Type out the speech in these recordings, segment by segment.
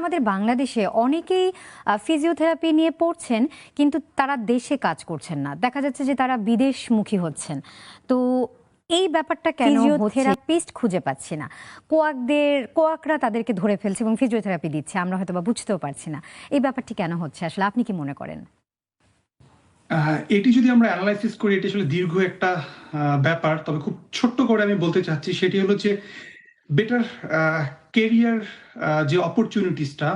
আমাদের বাংলাদেশে অনেকেই ফিজিওথেরাপি নিয়ে পড়ছেন, কিন্তু তারা দেশে কাজ করছেন না। দেখা যাচ্ছে যে তারা বিদেশমুখী হচ্ছেন। তো এই ব্যাপারটা কেন ফিজিওথেরাপিস্ট খুঁজে পাচ্ছি না। কোয়াকদের, কোয়াকরা তাদেরকে ধরে ফেলছে এবং ফিজিওথেরাপি দিচ্ছে, আমরা হয়তো বা বুঝতেও পারছি না। এই ব্যাপারটি কেন হচ্ছে আসলে? আপনি কি মনে করেন? এটি যদি আমরা অ্যানালাইসিস করি, এটি আসলে দীর্ঘ একটা ব্যাপার। তবে খুব ছোট্ট করে আমি বলতে চাচ্ছি, সেটি হলো যে বেটার কেরিয়ার যে অপরচুনিটিসটা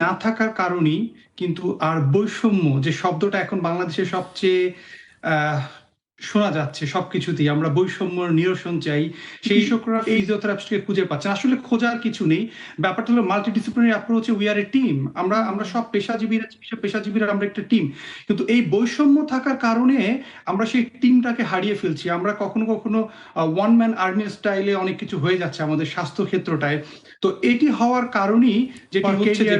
না থাকার কারণেই কিন্তু আর বৈষম্য যে শব্দটা এখন বাংলাদেশের সবচেয়ে আহ, শোনা যাচ্ছে সবকিছুতেই আমরা বৈষম্য নিরসন চাই। সেই সকরা ফিজিওথেরাপিস্টকে খুঁজে পাচ্ছেন আসলে খোঁজার কিছু নেই। ব্যাপারটা হলো মাল্টিডিসিপ্লিনারি অ্যাপ্রোচে উই আর এ টিম আমরা আমরা সব পেশাজীবীরা চিকিৎসা পেশাজীবীরা আমরা একটা টিম কিন্তু এই বৈষম্য থাকার কারণে আমরা সেই টিমটাকে হারিয়ে ফেলছি। আমরা কখনো কখনো ওয়ান ম্যান আর্মি স্টাইলে অনেক কিছু হয়ে যাচ্ছে আমাদের স্বাস্থ্য ক্ষেত্রটায়। তো এটি হওয়ার কারণেই যেটি হচ্ছে যে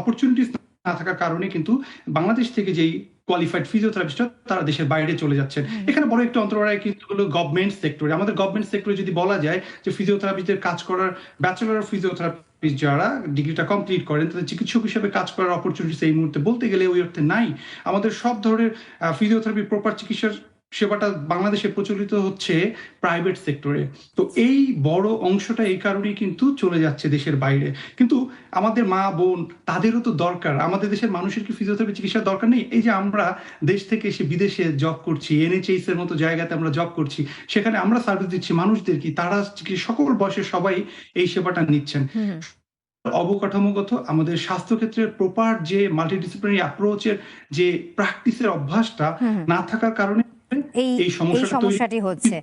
অপরচুনিটিস না থাকার কারণে কিন্তু বাংলাদেশ থেকে যেই কোয়ালিফাইড ফিজিওথেরাপিস্টরা তারা দেশের বাইরে চলে যাচ্ছেন। এখানে বড় একটা অন্তরায় কিন্তু হলো গভর্নমেন্ট সেক্টরে আমাদের গভর্নমেন্ট সেক্টরে যদি বলা যায় যে ফিজিওথেরাপিস্টদের কাজ করার ব্যাচেলর অফ ফিজিওথেরাপি যারা ডিগ্রিটা কমপ্লিট করেন তাদের চিকিৎসক হিসেবে কাজ করার অপরচুনিটিস এই মুহূর্তে বলতে গেলে ওই অর্থে নাই। আমাদের সব ধরনের ফিজিওথেরাপি প্রপার চিকিৎসার সেবাটা বাংলাদেশে প্রচলিত হচ্ছে প্রাইভেট সেক্টরে তো এই বড় অংশটা এই কারণেই কিন্তু চলে যাচ্ছে দেশের বাইরে। কিন্তু আমাদের মা বোন তাদেরও তো দরকার। আমাদের দেশের মানুষের কি ফিজিওথেরাপি চিকিৎসার দরকার নেই? এই যে আমরা দেশ থেকে এসে বিদেশে জব করছি এনএচএইস এর মতো জায়গাতে আমরা জব করছি সেখানে আমরা সার্ভিস দিচ্ছি মানুষদের কি? তারা সকল বয়সের সবাই এই সেবাটা নিচ্ছেন? অবকাঠামোগত আমাদের স্বাস্থ্য ক্ষেত্রের প্রপার যে মাল্টিডিসিপ্লিনারি অ্যাপ্রোচের যে প্র্যাকটিসের অভ্যাসটা না থাকার কারণে এই সমস্যাটি হচ্ছে।